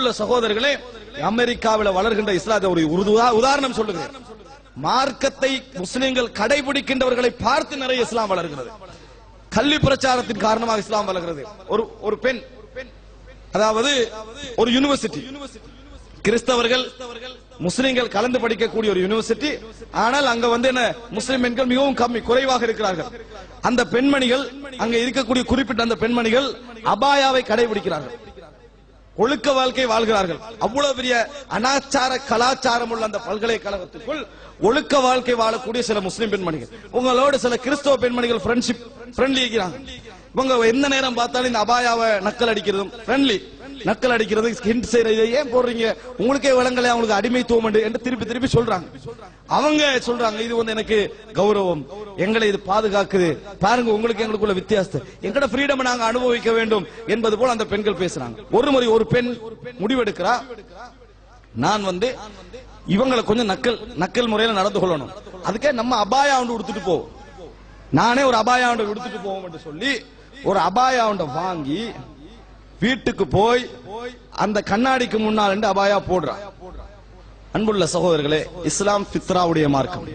உள்ள சகோதரர்களே அமெரிக்காவில் வளர்கின்ற இஸ்லாத்தை ஒரு உதாரணம் சொல்லுகிறேன். மார்க்கத்தை முஸ்லிம்கள் கடைபிடிக்கின்றவர்களை பார்த்து நிறைய இஸ்லாம் வளர்கிறது. கல்வி பிரச்சாரத்தின் காரணமாக இஸ்லாம் வளர்கிறது. ஒரு ஒரு பெண் அதாவது ஒரு யூனிவர்சிட்டி கிறிஸ்தவர்கள் முஸ்லிம்கள் கலந்து படிக்கக்கூடிய ஒரு யூனிவர்சிட்டி ஆனால் அங்க வந்து என்ன முஸ்லிம் பெண்கள் மிகவும் கம்மி குறைவாக இருக்கிறார்கள். அந்த பெண்மணிகள் அங்க இருக்கக்கூடிய குறிப்பிட்ட அந்த பெண்மணிகள் அபாயாவை கடைபிடிக்கிறார்கள். ஒழுக்க வாழ்க்கை வாழ்கிறார்கள். அவ்வளவு பெரிய அனாச்சார கலாச்சாரம் உள்ள அந்த பல்கலைக்கழகத்துக்குள் ஒழுக்க வாழ்க்கை வாழக்கூடிய சில முஸ்லிம் பெண்மணிகள். உங்களோட சில கிறிஸ்தவ பெண்மணிகள் ஃப்ரெண்ட்ஷிப் ஃப்ரெண்ட்லி இருக்கிறாங்க இவங்க எந்த நேரம் பார்த்தாலும் இந்த அபாயாவை நக்கல் அடிக்கிறதும் ஃப்ரெண்ட்லி நக்கல் அடிக்கிறது ஹிண்ட் செய்யறது இதை ஏன் போடுறீங்க? உங்களுக்கே விளங்கல அவங்களுக்கு அடிமைத்துவம் உண்டு என்று திருப்பி திருப்பி சொல்றாங்க. அவங்க சொல்றாங்க இது வந்து எனக்கு கௌரவம். எங்களை இது பாதுகாக்குது. பாருங்க உங்களுக்கு எங்களுக்குள்ள வித்தியாசம் எங்கட ஃப்ரீடம் நாங்க அனுபவிக்க வேண்டும் என்பது போல அந்த பெண்கள் பேசுறாங்க. ஒரு முறை ஒரு பெண் முடிவெடுக்கிறா. நான் வந்து இவங்களை கொஞ்சம் நக்கல் நக்கல் முறையில நடந்து கொள்ளணும். அதுக்கே நம்ம அபாயா ஒன்று உடுத்துட்டு போவோம் நானே ஒரு அபாயா ஒன்று கொடுத்துட்டு போவோம் என்று சொல்லி ஒரு அபாயா ஒன்றை வாங்கி வீட்டுக்கு போய் அந்த கண்ணாடிக்கு முன்னால் என்று அபாயா போடுறான் அன்புள்ள சகோதரர்களே இஸ்லாம் ஃபித்ராவுடைய மார்க்கம்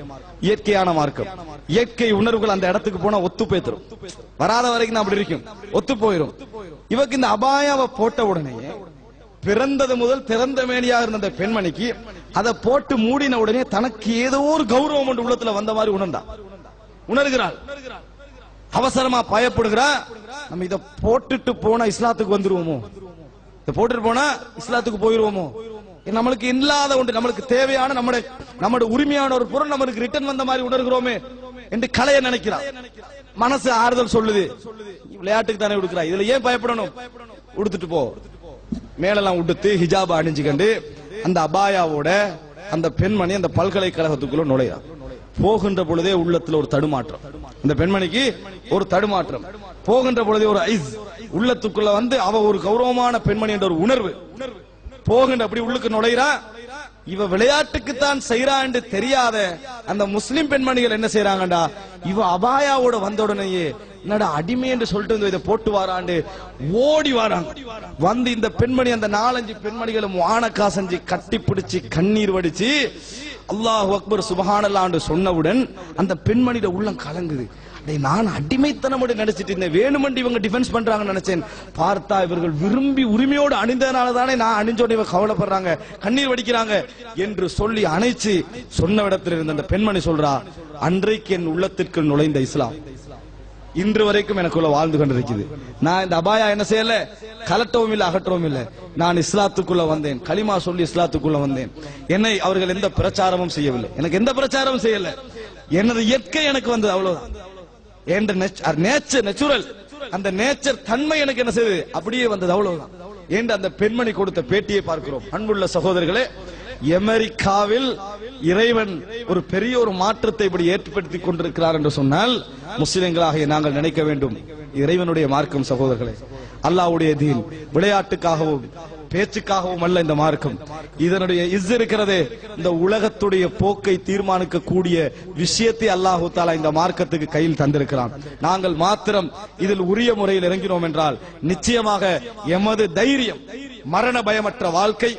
இயற்கையான மார்க்கம். இயற்கை உணர்வுகள் அந்த இடத்துக்கு போனா ஒத்து போய்த்தரும் வராத வரைக்கும் அப்படி இருக்கும். ஒத்து போயிரும். இவக்கு இந்த அபாயாவை போட்ட உடனே பிறந்தது முதல் திறந்த மேனியாக இருந்த அந்த பெண்மணிக்கு அதை போட்டு மூடின உடனே தனக்கு ஏதோ ஒரு கௌரவம் ஒன்று உள்ளத்துல வந்த மாதிரி உணர்ந்தா. உணர்கிறாள். அவசரமா பயப்படுகிறா. நம்ம இதை போட்டுட்டு போனா இஸ்லாத்துக்கு வந்துருவோமோ? இதை போட்டுட்டு போனா இஸ்லாத்துக்கு போயிருவோமோ? நம்மளுக்கு இல்லாத ஒன்று நம்மளுக்கு தேவையான நம்முடைய நம்முடைய உரிமையான ஒரு பொருள் நம்மளுக்கு ரிட்டர்ன் வந்த மாதிரி உணர்கிறோமே என்று கலைய நினைக்கிறான் மனசு ஆறுதல் சொல்லுது. விளையாட்டுக்கு தானே உடுக்கிறா இதுல ஏன் பயப்படணும்? உடுத்துட்டு போ. மேலெல்லாம் உடுத்து ஹிஜாப் அணிஞ்சுக்கண்டு அந்த அபாயாவோட அந்த பெண்மணி அந்த பல்கலைக்கழகத்துக்குள்ள நுழையா போகின்ற பொழுதே உள்ளத்துல ஒரு தடுமாற்றம். இந்த பெண்மணிக்கு ஒரு தடுமாற்றம். போகின்ற பொழுதே ஒரு ஐஸ் உள்ளத்துக்குள்ள வந்து அவ ஒரு கௌரவமான பெண்மணி என்ற ஒரு உணர்வு. போகின்ற அப்படி உள்ளுக்கு நுழையிறா? இவ விளையாட்டுக்குத்தான் செய்யறா என்று தெரியாத அந்த முஸ்லிம் பெண்மணிகள் என்ன செய்யறாங்கடா இவ அபாயாவோட வந்த உடனேயே என்னடா அடிமை என்று சொல்லிட்டு வந்து இதை போட்டு வாராண்டு ஓடி வாராங்க. வந்து இந்த பெண்மணி அந்த நாலஞ்சு பெண்மணிகளும் வானக்கா செஞ்சு கட்டி பிடிச்சு கண்ணீர் வடிச்சு அல்லாஹ் அக்பர் சுபஹானல்லான்னு சொன்னவுடன் அந்த பெண்மணியோட உள்ளம் கலங்குது. நான் அடிமைத்தனம் நினைச்சிட்டு இருந்தேன். வேணுமென்று இவங்க டிஃபென்ஸ் பண்றாங்கன்னு நினைச்சேன். பார்த்தா இவர்கள் விரும்பி உரிமையோடு அணிந்ததனால தானே நான் அணிஞ்சோட இவங்க கவலைப்படுறாங்க. கண்ணீர் வடிக்கிறாங்க என்று சொல்லி அணைச்சு சொன்ன இடத்தில் இருந்த அந்த பெண்மணி சொல்றா அன்றைக்கு என் உள்ளத்திற்கு நுழைந்த இஸ்லாம். இன்று வரைக்கும் எனக்குள்ள வாழ்ந்து கொண்டிருக்குது. நான் இந்த அபாயா என்ன செய்யல? கலட்டவும் இல்லை அகற்றவும் இல்லை. நான் இஸ்லாத்துக்குள்ள வந்தேன். களிமா சொல்லி இஸ்லாத்துக்குள்ள வந்தேன். என்னை அவர்கள் எந்த பிரச்சாரமும் செய்யவில்லை. எனக்கு எந்த பிரச்சாரமும் செய்யல. எனது இயற்கை எனக்கு வந்தது அவ்வளவுதான். என்ற நேச்சர் நேச்சுரல் அந்த நேச்சர் தன்மை எனக்கு என்ன செய்யுது அப்படியே வந்தது அவ்வளவுதான். என்று அந்த பெண்மணி கொடுத்த பேட்டியை பார்க்கிறோம். அன்புள்ள சகோதரர்களே அமெரிக்காவில் இறைவன் ஒரு பெரிய ஒரு மாற்றத்தை இப்படி ஏற்படுத்தி கொண்டிருக்கிறார் என்று சொன்னால் முஸ்லிம்களாக நாங்கள் நினைக்க வேண்டும். இறைவனுடைய மார்க்கம் சகோதரர்களே அல்லாஹ்வுடைய தீன் விளையாட்டுக்காகவும் பேச்சுக்காகவும் அல்ல இந்த மார்க்கம். இதனுடைய இஸ் இருக்கிறதே இந்த உலகத்துடைய போக்கை தீர்மானிக்க கூடிய விஷயத்தை அல்லாஹு தாலா இந்த மார்க்கத்துக்கு கையில் தந்திருக்கிறான். நாங்கள் மாத்திரம் இதில் உரிய முறையில் இறங்கினோம் என்றால் நிச்சயமாக எமது தைரியம் மரண பயமற்ற வாழ்க்கை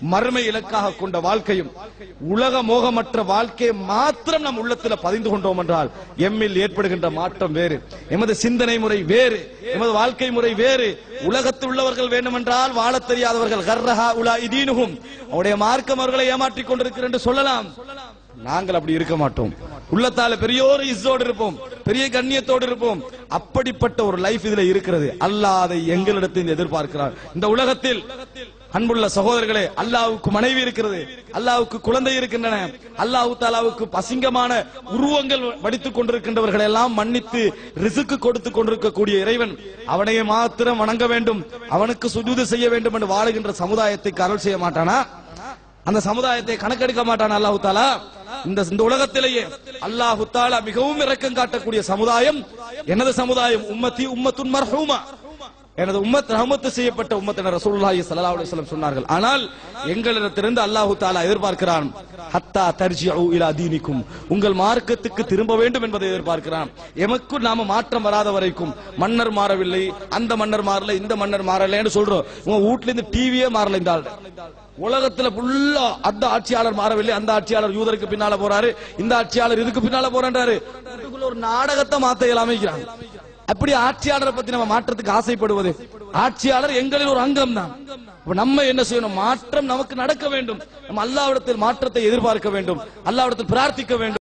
மறுமை இலக்காக கொண்ட வாழ்க்கையும் உலக மோகமற்ற வாழ்க்கையை மாத்திரம் நம் உள்ளத்துல பதிந்து கொண்டோம் என்றால் எம்மில் ஏற்படுகின்ற மாற்றம் வேறு எமது சிந்தனை முறை வேறு எமது வாழ்க்கை முறை வேறு. உலகத்தில் உள்ளவர்கள் வேண்டுமென்றால் வாழத் தெரியாதவர்கள் கர்ரஹா உலா இதீனுகும் அவருடைய மார்க்கம் அவர்களை ஏமாற்றிக் கொண்டிருக்கிறேன் என்று சொல்லலாம். நாங்கள் அப்படி இருக்க மாட்டோம். உள்ளத்தால பெரியோர் இசோடு இருப்போம் பெரிய கண்ணியத்தோடு இருப்போம். அப்படிப்பட்ட ஒரு லைஃப் இதுல இருக்கிறது. அல்லாஹ் அதை எங்களிடத்தில் எதிர்பார்க்கிறார். இந்த உலகத்தில் அன்புள்ள சகோதரர்களே அல்லாவுக்கு மனைவி இருக்கிறது அல்லாவுக்கு குழந்தை இருக்கின்றன அல்லாஹு தாலாவுக்கு பசிங்கமான உருவங்கள் வடித்துக் கொண்டிருக்கின்றவர்கள் எல்லாம் மன்னித்து ரிசுக்கு கொடுத்து கொண்டிருக்கக்கூடிய இறைவன். அவனையே மாத்திரம் வணங்க வேண்டும் அவனுக்கு சுஜூது செய்ய வேண்டும் என்று வாழுகின்ற சமுதாயத்தை அருள் செய்ய மாட்டானா? அந்த சமுதாயத்தை கணக்கெடுக்க மாட்டான் அல்லாஹு தாலா? இந்த இந்த உலகத்திலேயே அல்லாஹு தாலா மிகவும் இரக்கம் காட்டக்கூடிய சமுதாயம் எனது சமுதாயம் உம்மத்தி உம்மத்துன் மர்ஹூமா. எனது உம்மத் ரஹமத்து செய்யப்பட்ட உம்மத்தினர் ரசூலுல்லாஹி ஸல்லல்லாஹு அலைஹி வஸல்லம் சொன்னார்கள். ஆனால் எங்களிடத்திலிருந்து அல்லாஹு தஆலா எதிர்பார்க்கிறான் ஹத்தா தர்ஜிஉ இலா தீனிக்கும். உங்கள் மார்க்கத்துக்கு திரும்ப வேண்டும் என்பதை எதிர்பார்க்கிறான். எமக்கு நாம மாற்றம் வராத வரைக்கும் மன்னர் மாறவில்லை அந்த மன்னர் மாறல இந்த மன்னர் மாறலைன்னு சொல்றோம். உங்க வீட்ல இருந்து டிவியே மாறல இந்த ஆள். உலகத்துல ஃபுல்லா அந்த ஆட்சியாளர் மாறவில்லை அந்த ஆட்சியாளர் யூதருக்கு பின்னால போறாரு இந்த ஆட்சியாளர் இதுக்கு பின்னால போறாரு ஒரு நாடகத்தை மாத்த இயலாமைக்கிறாங்க. அப்படி ஆட்சியாளரை பத்தி நம்ம மாற்றத்துக்கு ஆசைப்படுவது. ஆட்சியாளர் எங்களில் ஒரு அங்கம் தான் நம்ம என்ன செய்யணும்? மாற்றம் நமக்கு நடக்க வேண்டும். நம்ம அல்லாவிடத்தில் மாற்றத்தை எதிர்பார்க்க வேண்டும். அல்லாவிடத்தில் பிரார்த்திக்க வேண்டும்.